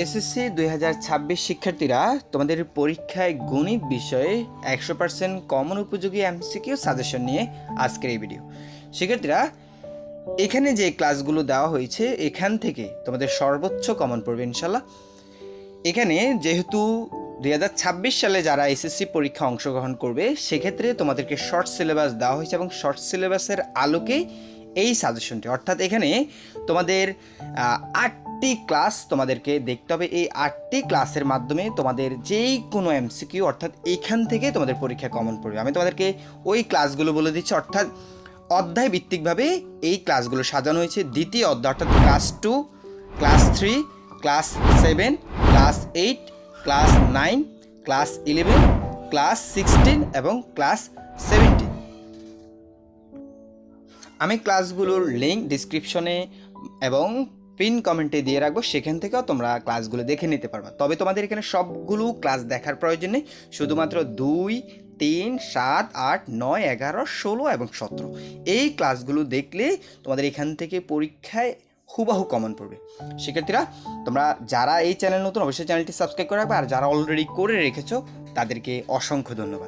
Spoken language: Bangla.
এসএসসি দুই হাজার ছাব্বিশ শিক্ষার্থীরা তোমাদের পরীক্ষায় গণিত বিষয়ে একশো পার্সেন্ট কমন উপযোগী এমসিকিউ সাজেশন নিয়ে আজকের এই ভিডিও। শিক্ষার্থীরা, এখানে যে ক্লাসগুলো দেওয়া হয়েছে, এখান থেকে তোমাদের সর্বোচ্চ কমন পড়বে ইনশাল্লাহ। এখানে যেহেতু দুই হাজার ছাব্বিশ সালে যারা এসএসসি পরীক্ষা অংশগ্রহণ করবে, সেক্ষেত্রে তোমাদেরকে শর্ট সিলেবাস দেওয়া হয়েছে এবং শর্ট সিলেবাসের আলোকেই এই সাজেশনটি অর্থাৎ এখানে তোমাদের আটটি ক্লাস তোমাদেরকে দেখতে হবে। এই আটটি ক্লাসের মাধ্যমে তোমাদের যেই কোনো এমসিকিউ অর্থাৎ এইখান থেকে তোমাদের পরীক্ষা কমন পড়বে। আমি তোমাদেরকে ওই ক্লাসগুলো বলে দিচ্ছি। অর্থাৎ অধ্যায় ভিত্তিকভাবে এই ক্লাসগুলো সাজানো হয়েছে। দ্বিতীয় অধ্যায়, অর্থাৎ class two class three class seven class eight class nine class eleven class sixteen এবং ক্লাস সেভেন্টিন আমি ক্লাসগুলোর লিঙ্ক ডিসক্রিপশনে এবং পিন কমেন্টে দিয়ে রাখব, সেখান থেকেও তোমরা ক্লাসগুলো দেখে নিতে পারবে। তবে তোমাদের এখানে সবগুলো ক্লাস দেখার প্রয়োজন নেই শুধুমাত্র দুই, তিন, সাত, আট, নয়, এগারো, ষোলো এবং সতেরো। এই ক্লাসগুলো দেখলে তোমাদের এখান থেকে পরীক্ষায় হুবাহু কমন পড়বে। শিক্ষার্থীরা, তোমরা যারা এই চ্যানেল নতুন, অবশ্যই চ্যানেলটি সাবস্ক্রাইব করে রাখবে। আর যারা অলরেডি করে রেখেছো, তাদেরকে অসংখ্য ধন্যবাদ।